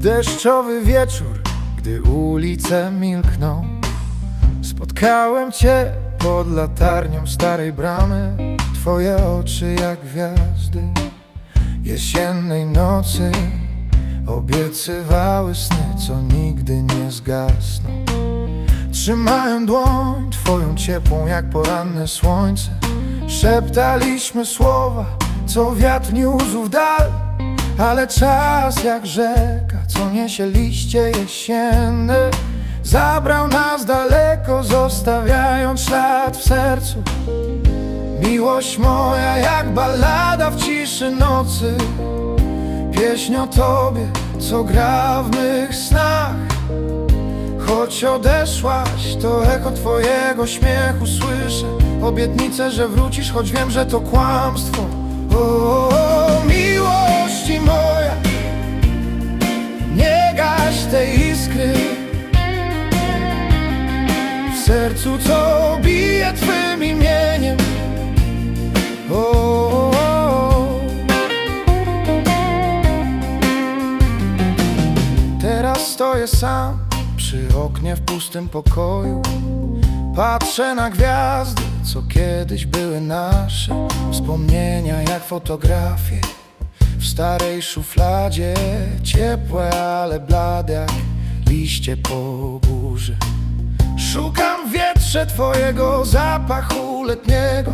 deszczowy wieczór, gdy ulice milkną. Spotkałem cię pod latarnią starej bramy. Twoje oczy jak gwiazdy jesiennej nocy Obiecywały sny, co nigdy nie zgasną. Trzymałem dłoń twoją ciepłą jak poranne słońce. Szeptaliśmy słowa, co wiatr niósł w dal Ale czas jak rzeka, co niesie liście jesienne. Zabrał nas daleko, zostawiając ślad w sercu. Miłość moja jak ballada w ciszy nocy. Pieśń o tobie, co gra w mych snach. Choć odeszłaś, to echo twojego śmiechu słyszę. Obietnicę, że wrócisz, choć wiem, że to kłamstwo. O, o miłości moja sercu, co bije twym imieniem. O, o, o. Teraz stoję sam przy oknie w pustym pokoju. Patrzę na gwiazdy, co kiedyś były nasze. Wspomnienia jak fotografie W starej szufladzie. Ciepłe, ale blade jak liście po burzy Szukam w wietrze twojego zapachu letniego.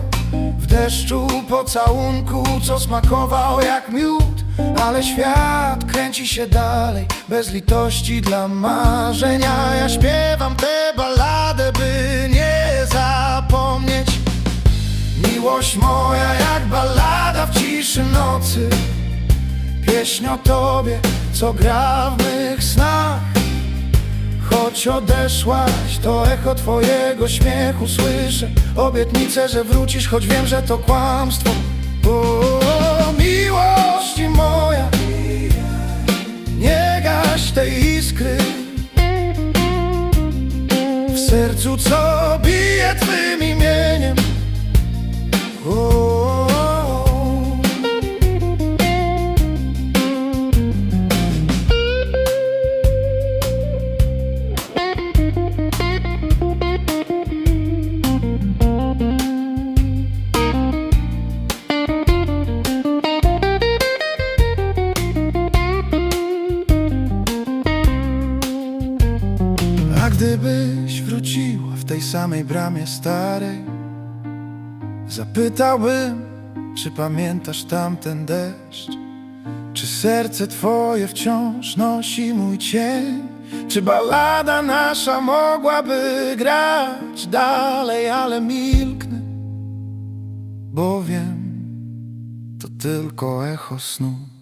W deszczu pocałunku, co smakował jak miód. Ale świat kręci się dalej, bez litości dla marzenia. Ja śpiewam tę balladę, by nie zapomnieć. Miłość moja jak ballada w ciszy nocy. Pieśń o tobie, co gra w mych snach Choć odeszłaś, to echo twojego śmiechu słyszę. Obietnicę, że wrócisz, choć wiem, że to kłamstwo. O, miłości moja gdybyś wróciła w tej samej bramie starej Zapytałbym, czy pamiętasz tamten deszcz? Czy serce twoje wciąż nosi mój cień? Czy ballada nasza mogłaby grać dalej, ale milknę? Bo wiem, to tylko echo snu